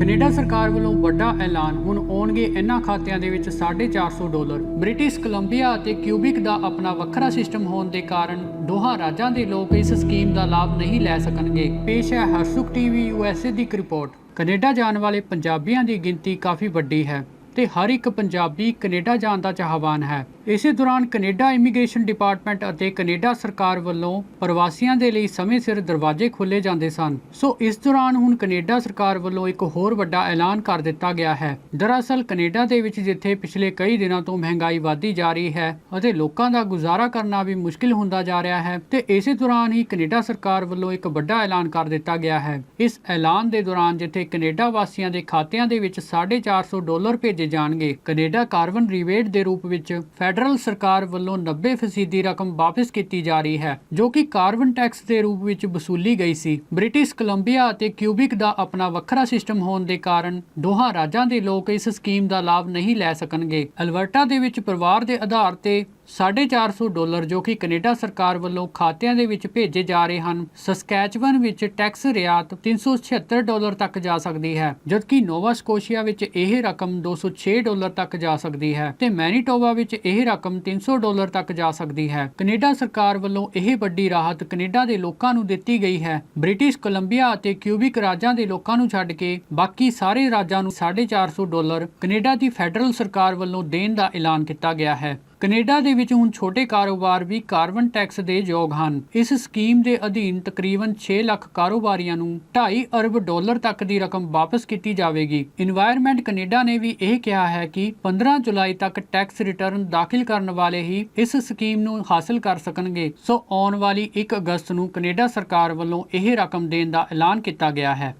Canada ਸਰਕਾਰ ਵੱਲੋਂ ਵੱਡਾ ਐਲਾਨ। ਹੁਣ ਆਉਣਗੇ ਇਹਨਾਂ ਖਾਤਿਆਂ ਦੇ ਵਿੱਚ 450 ਡਾਲਰ। ਬ੍ਰਿਟਿਸ਼ ਕੋਲੰਬੀਆ ਅਤੇ ਕਿਊਬਿਕ ਦਾ ਆਪਣਾ ਵੱਖਰਾ ਸਿਸਟਮ ਹੋਣ ਦੇ ਕਾਰਨ ਦੋਹਾਂ ਰਾਜਾਂ ਦੇ ਲੋਕ ਇਸ ਸਕੀਮ ਦਾ ਲਾਭ ਨਹੀਂ ਲੈ ਸਕਣਗੇ। ਪੇਸ਼ ਹੈ ਹਰਸੁਖ ਟੀਵੀ ਯੂਐਸਏ ਦੀ ਇੱਕ ਰਿਪੋਰਟ। ਕੈਨੇਡਾ ਜਾਣ ਵਾਲੇ ਪੰਜਾਬੀਆਂ ਦੀ ਗਿਣਤੀ ਕਾਫੀ ਵੱਡੀ ਹੈ ਤੇ ਹਰ ਇੱਕ ਪੰਜਾਬੀ ਕੈਨੇਡਾ ਜਾਣ ਦਾ ਚਾਹਵਾਨ ਹੈ। ਇਸੇ ਦੌਰਾਨ ਕੈਨੇਡਾ ਇਮੀਗ੍ਰੇਸ਼ਨ ਡਿਪਾਰਟਮੈਂਟ ਅਤੇ ਕੈਨੇਡਾ ਸਰਕਾਰ ਵੱਲੋਂ ਪ੍ਰਵਾਸੀਆਂ ਦੇ ਲਈ ਸਮੇਂ ਸਿਰ ਦਰਵਾਜ਼ੇ ਖੋਲ੍ਹੇ ਜਾਂਦੇ ਸਨ। ਸੋ ਇਸ ਦੌਰਾਨ ਹੁਣ ਕੈਨੇਡਾ ਸਰਕਾਰ ਵੱਲੋਂ ਇੱਕ ਹੋਰ ਵੱਡਾ ਐਲਾਨ ਕਰ ਦਿੱਤਾ ਗਿਆ ਹੈ। ਦਰਅਸਲ ਕੈਨੇਡਾ ਦੇ ਵਿੱਚ ਜਿੱਥੇ ਪਿਛਲੇ ਕਈ ਦਿਨਾਂ ਤੋਂ ਮਹਿੰਗਾਈ ਵਧਦੀ ਜਾ ਰਹੀ ਹੈ ਅਤੇ ਲੋਕਾਂ ਦਾ ਗੁਜ਼ਾਰਾ ਕਰਨਾ ਵੀ ਮੁਸ਼ਕਿਲ ਹੁੰਦਾ ਜਾ ਰਿਹਾ ਹੈ, ਤੇ ਇਸੇ ਦੌਰਾਨ ਹੀ ਕੈਨੇਡਾ ਸਰਕਾਰ ਵੱਲੋਂ ਇੱਕ ਵੱਡਾ ਐਲਾਨ ਕਰ ਦਿੱਤਾ ਗਿਆ ਹੈ। ਇਸ ਐਲਾਨ ਦੇ ਦੌਰਾਨ ਜਿੱਥੇ ਕੈਨੇਡਾ ਵਾਸੀਆਂ ਦੇ ਖਾਤਿਆਂ ਦੇ ਵਿੱਚ 450 ਡਾਲਰ ਭੇਜੇ ਜਾਣਗੇ, ਕੈਨੇਡਾ ਕਾਰਬਨ ਰਿਬੇਟ ਦੇ ਰੂਪ ਵਿੱਚ ਫੈਡਰਲ ਸਰਕਾਰ ਵੱਲੋਂ 90% ਦੀ ਰਕਮ ਵਾਪਸ ਕੀਤੀ ਜਾ ਰਹੀ ਹੈ, ਜੋ ਕਿ ਕਾਰਬਨ ਟੈਕਸ ਦੇ ਰੂਪ ਵਿੱਚ ਵਸੂਲੀ ਗਈ ਸੀ। ਬ੍ਰਿਟਿਸ਼ ਕੋਲੰਬੀਆ ਅਤੇ ਕਿਊਬਿਕ ਦਾ ਆਪਣਾ ਵੱਖਰਾ ਸਿਸਟਮ ਹੋਣ ਦੇ ਕਾਰਨ ਦੋਹਾਂ ਰਾਜਾਂ ਦੇ ਲੋਕ ਇਸ ਸਕੀਮ ਦਾ ਲਾਭ ਨਹੀਂ ਲੈ ਸਕਣਗੇ। ਅਲਬਰਟਾ ਦੇ ਵਿੱਚ ਪਰਿਵਾਰ ਦੇ ਆਧਾਰ ਤੇ 450 ਡਾਲਰ ਜੋ ਕਿ ਕੈਨੇਡਾ ਸਰਕਾਰ ਵੱਲੋਂ ਖਾਤਿਆਂ ਦੇ ਵਿੱਚ ਭੇਜੇ ਜਾ ਰਹੇ ਹਨ। ਸਸਕੈਚਵਨ ਵਿੱਚ ਟੈਕਸ ਰਿਆਤ 376 ਡਾਲਰ ਤੱਕ ਜਾ ਸਕਦੀ ਹੈ, ਜਦਕਿ ਨੋਵਾ ਸਕੋਸ਼ੀਆ ਵਿੱਚ ਇਹ ਰਕਮ 206 ਡਾਲਰ ਤੱਕ ਜਾ ਸਕਦੀ ਹੈ ਤੇ ਮੈਨੀਟੋਬਾ ਵਿੱਚ ਇਹ ਰਕਮ 300 ਡਾਲਰ ਤੱਕ ਜਾ ਸਕਦੀ ਹੈ। ਕੈਨੇਡਾ ਸਰਕਾਰ ਵੱਲੋਂ ਇਹ ਵੱਡੀ ਰਾਹਤ ਕੈਨੇਡਾ ਦੇ ਲੋਕਾਂ ਨੂੰ ਦਿੱਤੀ ਗਈ ਹੈ। ਬ੍ਰਿਟਿਸ਼ ਕੋਲੰਬੀਆ ਅਤੇ ਕਿਊਬਿਕ ਰਾਜਾਂ ਦੇ ਲੋਕਾਂ ਨੂੰ ਛੱਡ ਕੇ ਬਾਕੀ ਸਾਰੇ ਰਾਜਾਂ ਨੂੰ 450 ਡਾਲਰ ਕੈਨੇਡਾ ਦੀ ਫੈਡਰਲ ਸਰਕਾਰ ਵੱਲੋਂ ਦੇਣ ਦਾ ਐਲਾਨ ਕੀਤਾ ਗਿਆ ਹੈ। ਕੈਨੇਡਾ ਦੇ ਵਿੱਚ ਹੁਣ ਛੋਟੇ ਕਾਰੋਬਾਰ ਵੀ ਕਾਰਬਨ ਟੈਕਸ ਦੇ ਯੋਗ ਹਨ। ਇਸ ਸਕੀਮ ਦੇ ਅਧੀਨ ਤਕਰੀਬਨ 6 ਲੱਖ ਕਾਰੋਬਾਰੀਆਂ ਨੂੰ 2.5 ਅਰਬ ਡਾਲਰ ਤੱਕ ਦੀ ਰਕਮ ਵਾਪਸ ਕੀਤੀ ਜਾਵੇਗੀ। এনवायरमेंट ਕੈਨੇਡਾ ਨੇ ਵੀ ਇਹ ਕਿਹਾ ਹੈ ਕਿ 15 ਜੁਲਾਈ ਤੱਕ ਟੈਕਸ ਰਿਟਰਨ ਦਾਖਲ ਕਰਨ ਵਾਲੇ ਹੀ ਇਸ ਸਕੀਮ ਨੂੰ ਹਾਸਲ ਕਰ ਸਕਣਗੇ। ਸੋ ਆਉਣ ਵਾਲੀ 1 ਅਗਸਤ ਨੂੰ ਕੈਨੇਡਾ ਸਰਕਾਰ ਵੱਲੋਂ ਇਹ ਰਕਮ ਦੇਣ ਦਾ ਐਲਾਨ ਕੀਤਾ ਗਿਆ ਹੈ।